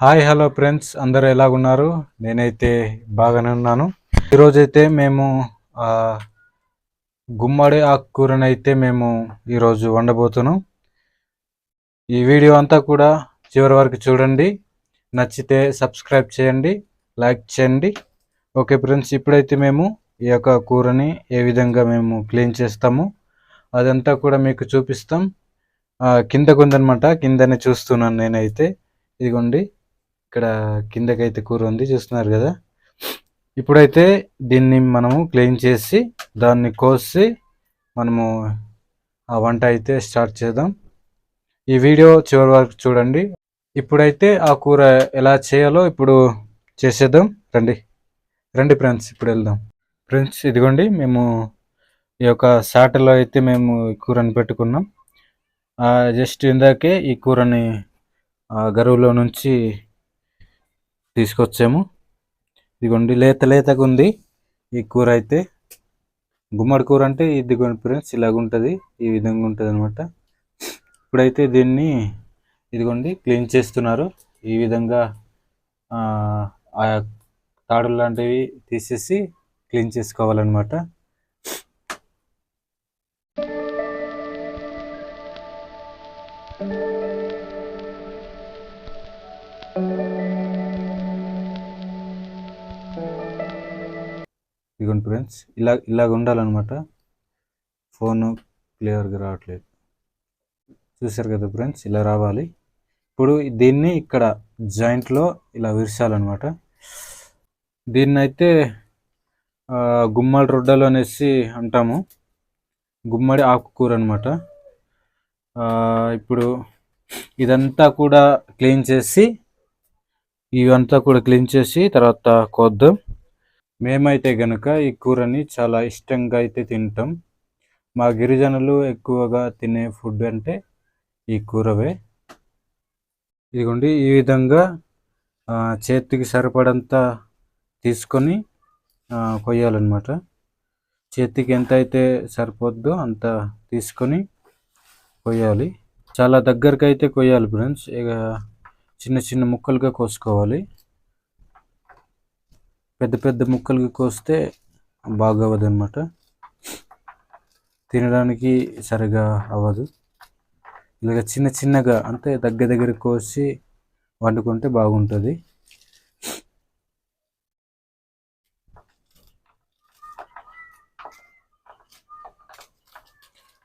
Hi hello friends. అందరూ ఎలాగున్నారు? నేనైతే బాగానే ఉన్నాను. ఈరోజైతే మేము ఆ, గుమ్మడి ఆకుకూరనైతే మేము ఈరోజు వండబోతున్నాం ఈ వీడియో అంతా కూడా చివరి వరకు చూడండి. నచ్చితే సబ్స్క్రైబ్ చేయండి లైక్ చేయండి. ఓకే ఫ్రెండ్స్ ఇప్పుడైతే మేము ఈ యొక్క కూరని ఏ విధంగా మేము క్లీన్ చేస్తాము అదంతా కూడా మీకు చూపిస్తాం. కిందకు ఉందన్నమాట కిందనే చూస్తున్నాను నేనైతే. ఇదిగోండి. ఇక్కడ కిందకైతే కూర ఉంది చూస్తున్నారు కదా. ఇప్పుడైతే దీన్ని మనము క్లీన్ చేసి దాన్ని కోసి మనము ఆ వంట అయితే స్టార్ట్ చేద్దాం. ఈ వీడియో చివరి వరకు చూడండి. ఇప్పుడైతే ఆ కూర ఎలా చేయాలో ఇప్పుడు చేసేద్దాం. రండి. రండి ఫ్రెండ్స్ ఇప్పుడు వెళ్దాం. ఫ్రెండ్స్ ఇదిగోండి మేము ఈ యొక్క సాటలో అయితే మేము ఈ కూరని పెట్టుకున్నాం. జస్ట్ ఇందాకే ఈ కూరని గరువులో నుంచి తీసుకొచ్చాము. ఇదిగోండి లేత లేతగా ఉంది ఈ కూర అయితే గుమ్మడి కూర అంటే ఇదిగోండి ఫ్రెండ్స్ ఇలాగ ఉంటుంది ఈ విధంగా ఉంటుంది అనమాట ఇప్పుడైతే దీన్ని ఇదిగోండి క్లీన్ చేస్తున్నారు. ఈ విధంగా ఆ లాంటివి తీసేసి క్లీన్ చేసుకోవాలన్నమాట. ఇదిగోండి ఫ్రెండ్స్ ఇలా ఇలాగ ఉండాలన్నమాట. ఫోన్ క్లియర్గా రావట్లేదు. చూసారు కదా ఫ్రెండ్స్ ఇలా రావాలి. ఇప్పుడు దీన్ని ఇక్కడ జాయింట్లో ఇలా విరిచాలన్నమాట దీన్ని అయితే గుమ్మడి రొడ్డలు అనేసి అంటాము. గుమ్మడి ఆకుకూర అనమాట ఇప్పుడు ఇదంతా కూడా క్లీన్ చేసి ఇవంతా కూడా క్లీన్ చేసి తర్వాత కోద్దాం. మేమైతే గనుక ఈ కూరని చాలా ఇష్టంగా అయితే తింటాం. మా గిరిజనులు ఎక్కువగా తినే ఫుడ్ అంటే ఈ కూరవే. ఇదిగోండి ఈ విధంగా చేతికి సరిపడంత తీసుకొని కొయ్యాలన్నమాట. చేతికి ఎంత అయితే సరిపోద్దో అంత తీసుకొని కొయ్యాలి. చాలా దగ్గరకు అయితే కొయ్యాలి ఫ్రెండ్స్. ఇక చిన్న చిన్న ముక్కలుగా కోసుకోవాలి. పెద్ద పెద్ద ముక్కలుగా కోస్తే బాగవ్వదు అనమాట తినడానికి సరిగా అవ్వదు. ఇలాగ చిన్న చిన్నగా అంటే దగ్గర దగ్గర కోసి వండుకుంటే బాగుంటుంది.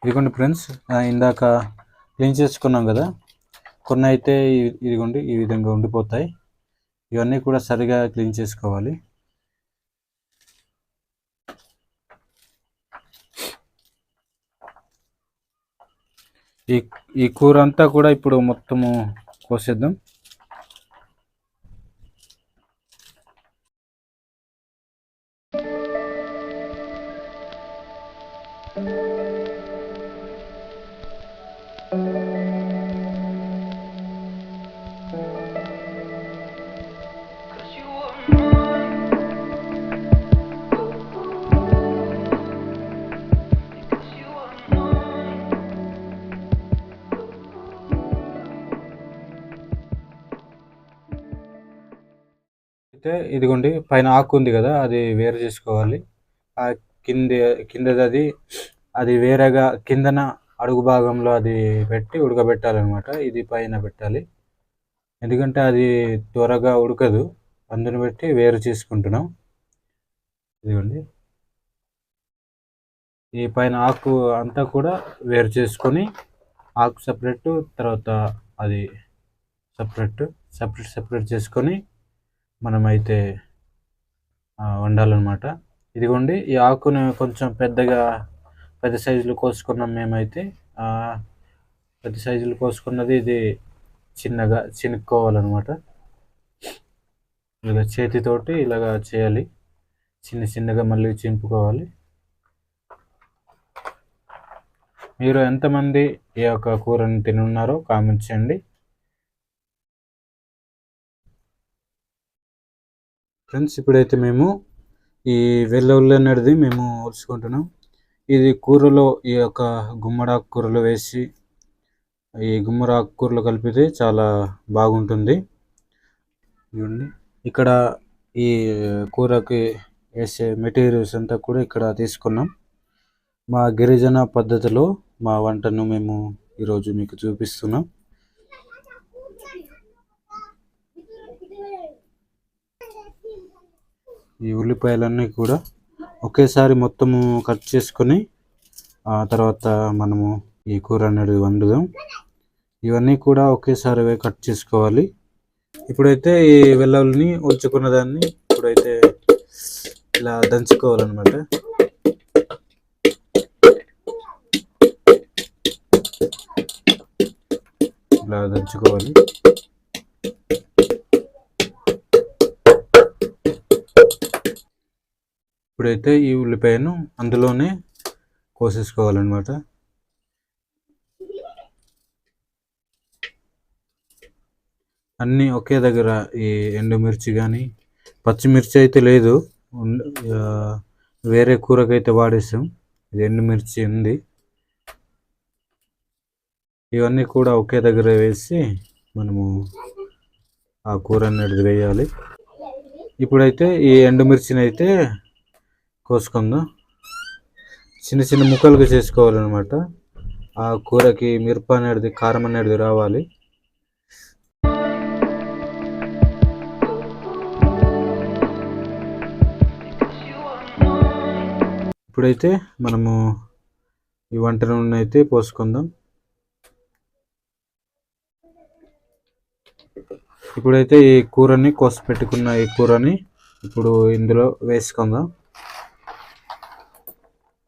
ఇదిగోండి ఫ్రెండ్స్ ఇందాక క్లీన్ చేసుకున్నాం కదా కొన్ని అయితే ఇదిగోండి ఈ విధంగా ఉండిపోతాయి. ఇవన్నీ కూడా సరిగా క్లీన్ చేసుకోవాలి. ఈ ఈ కూర అంతా కూడా ఇప్పుడు మొత్తము కోసేద్దాం. అయితే ఇదిగోండి పైన ఆకు ఉంది కదా అది వేరు చేసుకోవాలి. ఆ కింద కిందది అది అది వేరేగా కిందన అడుగు భాగంలో అది పెట్టి ఉడకబెట్టాలన్నమాట. ఇది పైన పెట్టాలి. ఎందుకంటే అది త్వరగా ఉడకదు. అందుని బట్టి వేరు చేసుకుంటున్నాం. ఇదిగోండి. ఈ పైన ఆకు అంతా కూడా వేరు చేసుకొని ఆకు సపరేట్ తర్వాత అది సపరేట్ సపరేట్ సపరేట్ చేసుకొని మనమైతే వండాలన్నమాట. ఇదిగోండి ఈ ఆకుని కొంచెం పెద్దగా పెద్ద సైజులు కోసుకున్నాం మేమైతే. పెద్ద సైజులు కోసుకున్నది ఇది చిన్నగా చినుక్కోవాలన్నమాట. ఇలా చేతితోటి ఇలాగా చేయాలి. చిన్న చిన్నగా మళ్ళీ చింపుకోవాలి. మీరు ఎంతమంది ఈ యొక్క కూరని తినున్నారో కామెంట్ చేయండి. ఫ్రెండ్స్ ఇప్పుడైతే మేము ఈ వెల్లుల్లి అనేది మేము ఒలుచుకుంటున్నాం ఇది కూరలో ఈ యొక్క గుమ్మడాకు కూరలో వేసి ఈ గుమ్మడాకు కూరలో కలిపితే చాలా బాగుంటుంది. చూడండి ఇక్కడ ఈ కూరకి వేసే మెటీరియల్స్ అంతా కూడా ఇక్కడ తీసుకున్నాం. మా గిరిజన పద్ధతిలో మా వంటను మేము ఈరోజు మీకు చూపిస్తున్నాం. ఈ ఉల్లిపాయలన్నీ కూడా ఒకేసారి మొత్తము కట్ చేసుకొని ఆ తర్వాత మనము ఈ కూర అనేది వండుదాం. ఇవన్నీ కూడా ఒకేసారి కట్ చేసుకోవాలి. ఇప్పుడైతే ఈ వెల్లుల్లిని ఉంచుకున్న దాన్ని ఇప్పుడైతే ఇలా దంచుకోవాలన్నమాట. ఇలా దంచుకోవాలి. ఇప్పుడైతే ఈ ఉల్లిపాయను అందులోనే కోసేసుకోవాలన్నమాట. అన్నీ ఒకే దగ్గర ఈ ఎండుమిర్చి కానీ పచ్చిమిర్చి అయితే లేదు. వేరే కూరకైతే వాడేసాం. ఇది ఎండుమిర్చి ఉంది. ఇవన్నీ కూడా ఒకే దగ్గర వేసి మనము ఆ కూర అనేది వేయాలి. ఇప్పుడైతే ఈ ఎండుమిర్చిని అయితే కోసుకుందాం. చిన్న చిన్న ముక్కలుగా చేసుకోవాలన్నమాట. ఆ కూరకి మిరప అనేది కారం అనేది రావాలి. ఇప్పుడైతే మనము ఈ వంట నూనె అయితే పోసుకుందాం. ఇప్పుడైతే ఈ కూరని కోసి పెట్టుకున్న ఈ కూరని ఇప్పుడు ఇందులో వేసుకుందాం.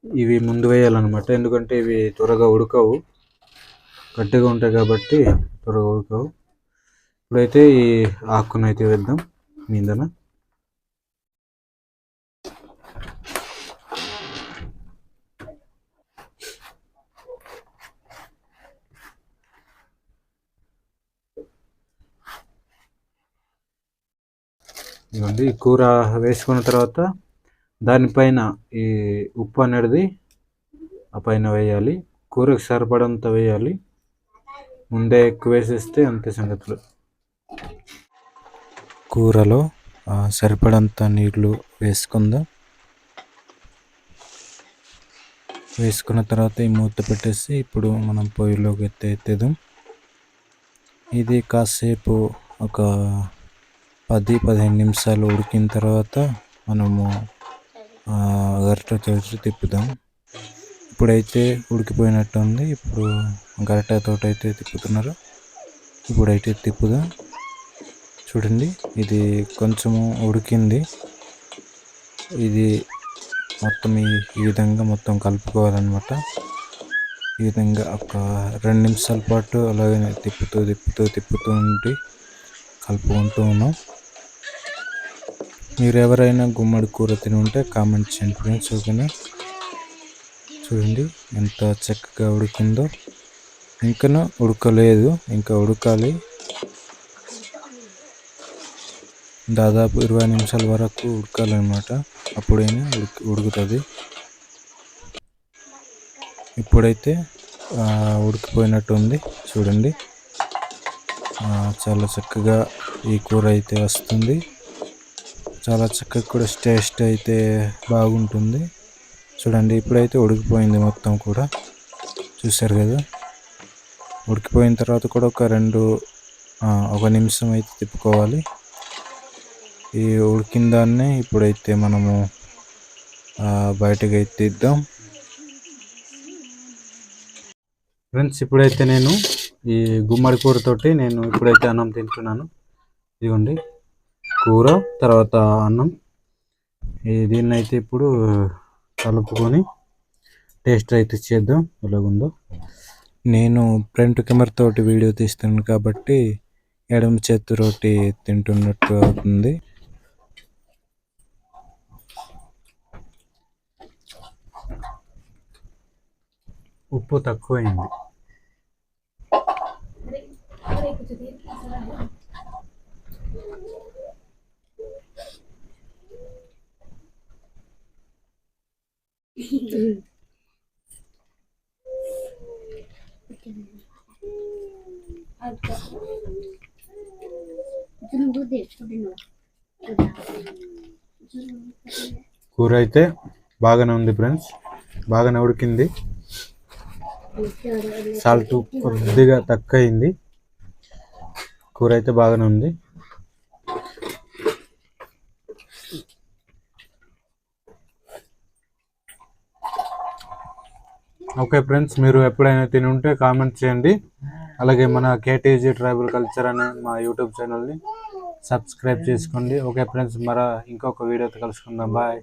ఇవి ముందు వేయాలన్నమాట. ఎందుకంటే ఇవి త్వరగా ఉడకవు. గట్టిగా ఉంటాయి కాబట్టి త్వరగా ఉడకవు. ఇప్పుడైతే ఈ ఆకునైతే వేద్దాం. మీదన ఇవ్వండి కూర వేసుకున్న తర్వాత దానిపైన ఈ ఉప్పు అనేది ఆ పైన వేయాలి. కూరకు సరిపడంత వేయాలి. ముందే ఎక్కువ వేసేస్తే అంతే సంగతులు. కూరలో సరిపడంత నీళ్ళు వేసుకుందాం. వేసుకున్న తర్వాత ఈ మూత పెట్టేసి ఇప్పుడు మనం పొయ్యిలోకి ఎత్తే ఎత్తేద్దాం. ఇది కాసేపు ఒక పది పదిహేను నిమిషాలు ఉడికిన తర్వాత మనము గరిట చేసి తిప్పుదాం. ఇప్పుడైతే ఉడికిపోయినట్టు ఉంది ఇప్పుడు గరిటతో అయితే తిప్పుతున్నారు. ఇప్పుడైతే తిప్పుదాం. చూడండి ఇది కొంచెము ఉడికింది. ఇది మొత్తం ఈ ఈ విధంగా మొత్తం కలుపుకోవాలన్నమాట. ఈ విధంగా ఒక రెండు నిమిషాల పాటు అలాగే తిప్పుతూ తిప్పుతూ తిప్పుతూ ఉండి కలుపుకుంటూ ఉన్నాం. మీరు ఎవరైనా గుమ్మడి కూర తిని ఉంటే కామెంట్ చేయండి ఫ్రెండ్స్ ఓకేనా? చూడండి ఎంత చక్కగా ఉడికిందో. ఇంకా ఉడకలేదు ఇంకా ఉడకాలి. దాదాపు ఇరవై నిమిషాల వరకు ఉడకాలన్నమాట. అప్పుడైనా ఉడికి ఉడుకుతుంది. ఇప్పుడైతే ఉడికిపోయినట్టు ఉంది చూడండి. చాలా చక్కగా ఈ కూర అయితే వస్తుంది. చాలా చక్కగా కూడా టేస్ట్ అయితే బాగుంటుంది. చూడండి ఇప్పుడైతే ఉడికిపోయింది మొత్తం కూడా. చూసారు కదా? ఉడికిపోయిన తర్వాత కూడా ఒక రెండు ఒక నిమిషం అయితే తిప్పుకోవాలి. ఈ ఉడికిన దాన్నే ఇప్పుడైతే మనము బయటకి బయటకు అయితే తీద్దాం. ఫ్రెండ్స్ ఇప్పుడైతే నేను ఈ గుమ్మడి కూరతోటి నేను ఇప్పుడైతే అన్నం తింటున్నాను. ఇదిగోండి. కూర తర్వాత అన్నం. దీన్నైతే దీన్ని అయితే ఇప్పుడు కలుపుకొని టేస్ట్ అయితే చేద్దాం. ఎలాగుందో. నేను ఫ్రంట్ కెమెరా తోటి వీడియో తీస్తున్నాను కాబట్టి ఎడమ చేతి రోటి తింటున్నట్టు అవుతుంది. ఉప్పు తక్కువైంది. కూర అయితే బాగానే ఉంది ఫ్రెండ్స్. బాగానే ఉడికింది. సాల్ట్ కొద్దిగా తక్కువ అయింది కూర అయితే బాగానే ఉంది. ఓకే ఫ్రెండ్స్ మీరు ఎప్పుడైనా తిని ఉంటే కామెంట్ చేయండి. అలాగే మన కేటీజీ ట్రైబల్ కల్చర్ అనే మా యూట్యూబ్ ఛానల్ని సబ్స్క్రైబ్ చేసుకోండి. ఓకే ఫ్రెండ్స్ మర ఇంకొక వీడియోతో కలుసుకుందాం. బాయ్